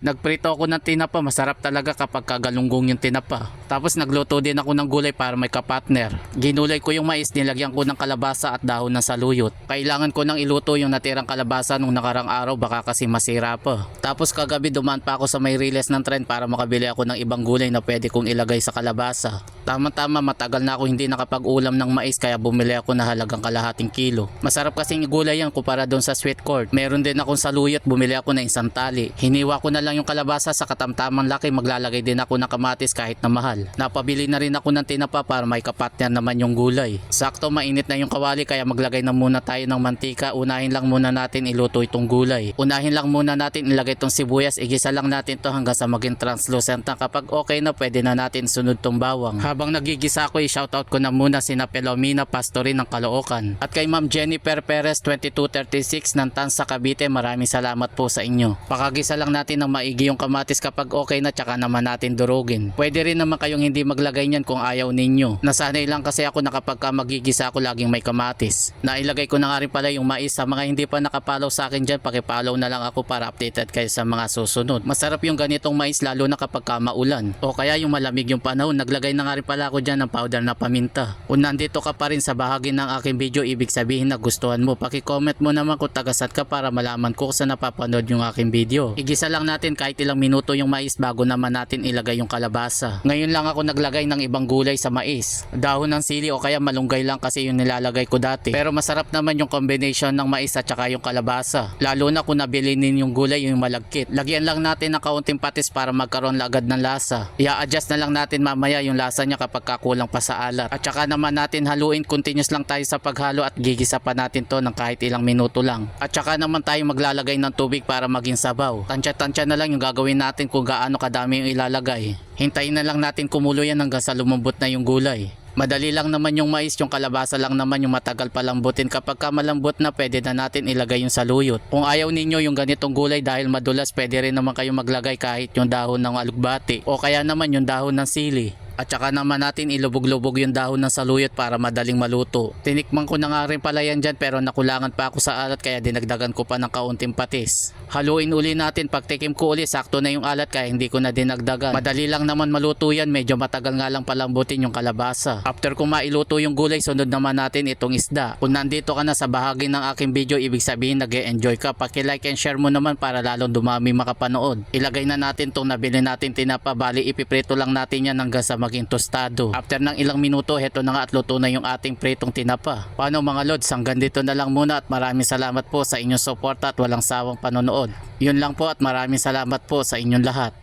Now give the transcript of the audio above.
Nagprito ako ng tinapa, masarap talaga kapag kagalunggong yung tinapa. Tapos nagluto din ako ng gulay para may kapatner. Ginulay ko yung mais, nilagyan ko ng kalabasa at dahon ng saluyot. Kailangan ko nang iluto yung natirang kalabasa nung nakarang araw baka kasi masira pa. Tapos kagabi dumaan pa ako sa may riles ng trend para makabili ako ng ibang gulay na pwede kong ilagay sa kalabasa. Tama-tama matagal na ako hindi nakapag-ulam ng mais kaya bumili ako na halagang kalahating kilo. Masarap kasing gulay yan kumpara doon sa sweet corn. Meron din akong saluyot, bumili ako na isang tali. Hiniwa ko na lang yung kalabasa sa katamtamang laki, maglalagay din ako ng kamatis kahit na mahal. Napabili na rin ako ng tinapa para may kapatner naman yung gulay. Sakto mainit na yung kawali kaya maglagay na muna tayo ng mantika. Unahin lang muna natin iluto itong gulay. Unahin lang muna natin ilagay itong sibuyas. Igisa lang natin to hanggang sa maging translucent na. Kapag okay na pwede na natin sunod tong bawang. Habang nagigisa ko i-shoutout ko na muna si Pelomina Pastori ng Caloocan. At kay Ma'am Jennifer Perez 2236 ng Tansa Cavite maraming salamat po sa inyo. Pakagisa lang natin ng maigi yung kamatis kapag okay na tsaka naman natin durugin. Pwede rin naman kayong hindi maglagay niyan kung ayaw ninyo. Nasanay lang kasi ako na kapag ka magigisa ako laging may kamatis. Nailagay ko na nga rin pala yung mais sa mga hindi pa nakapalaw sa akin dyan pakipalaw na lang ako para updated kayo sa mga susunod. Masarap yung ganitong mais lalo na kapag ka maulan. O kaya yung malamig yung panahon naglagay na nga rin pala ako dyan ng powder na paminta. Kung nandito ka pa rin sa bahagi ng aking video ibig sabihin na gustuhan mo pakicomment mo naman kung tagasat ka para malaman ko kung saan napapanood yung aking video. Igisa lang natin kahit ilang minuto yung mais bago naman natin ilagay yung kalabasa. Ngayon lang ako naglagay ng ibang gulay sa mais. Dahon ng sili o kaya malunggay lang kasi yung nilalagay ko dati. Pero masarap naman yung combination ng mais at saka yung kalabasa. Lalo na kung nabili nin yung gulay yung malagkit. Lagyan lang natin ng kaunting patis para magkaroon lagad ng lasa. I-adjust na lang natin mamaya yung lasa niya kapag kakulang pa sa alat. At saka naman natin haluin continuous lang tayo sa paghalo at gigisa pa natin to ng kahit ilang minuto lang. At saka naman tayo maglalagay ng tubig para maging sabaw. Tansya-tansya na lang yung gagawin natin kung gaano kadami yung ilalagay. Hintayin na lang natin kumulo yan hanggang sa lumambot na yung gulay. Madali lang naman yung mais, yung kalabasa lang naman yung matagal palambutin. Kapag ka malambot na, pwede na natin ilagay yung saluyot. Kung ayaw ninyo yung ganitong gulay dahil madulas, pwede rin naman kayo maglagay kahit yung dahon ng alugbati o kaya naman yung dahon ng sili. At saka naman natin ilubog-lubog yung dahon ng saluyot para madaling maluto. Tinikman ko na nga rin pala yan dyan pero nakulangan pa ako sa alat kaya dinagdagan ko pa ng kaunting patis. Haluin uli natin pagtikim ko uli sakto na yung alat kaya hindi ko na dinagdagan. Madali lang naman maluto yan medyo matagal nga lang palambutin yung kalabasa. After kung mailuto yung gulay sunod naman natin itong isda. Kung nandito ka na sa bahagi ng aking video ibig sabihin nag enjoy ka. Paki-like and share mo naman para lalong dumami makapanood. Ilagay na natin tong nabili natin tinapa bali ipiprito lang natin yan hanggang sa maging tostado. After ng ilang minuto, heto na nga at luto na yung ating pritong tinapa. Paano mga lods, hanggang dito na lang muna at maraming salamat po sa inyong suporta at walang sawang panonood. Yun lang po at maraming salamat po sa inyong lahat.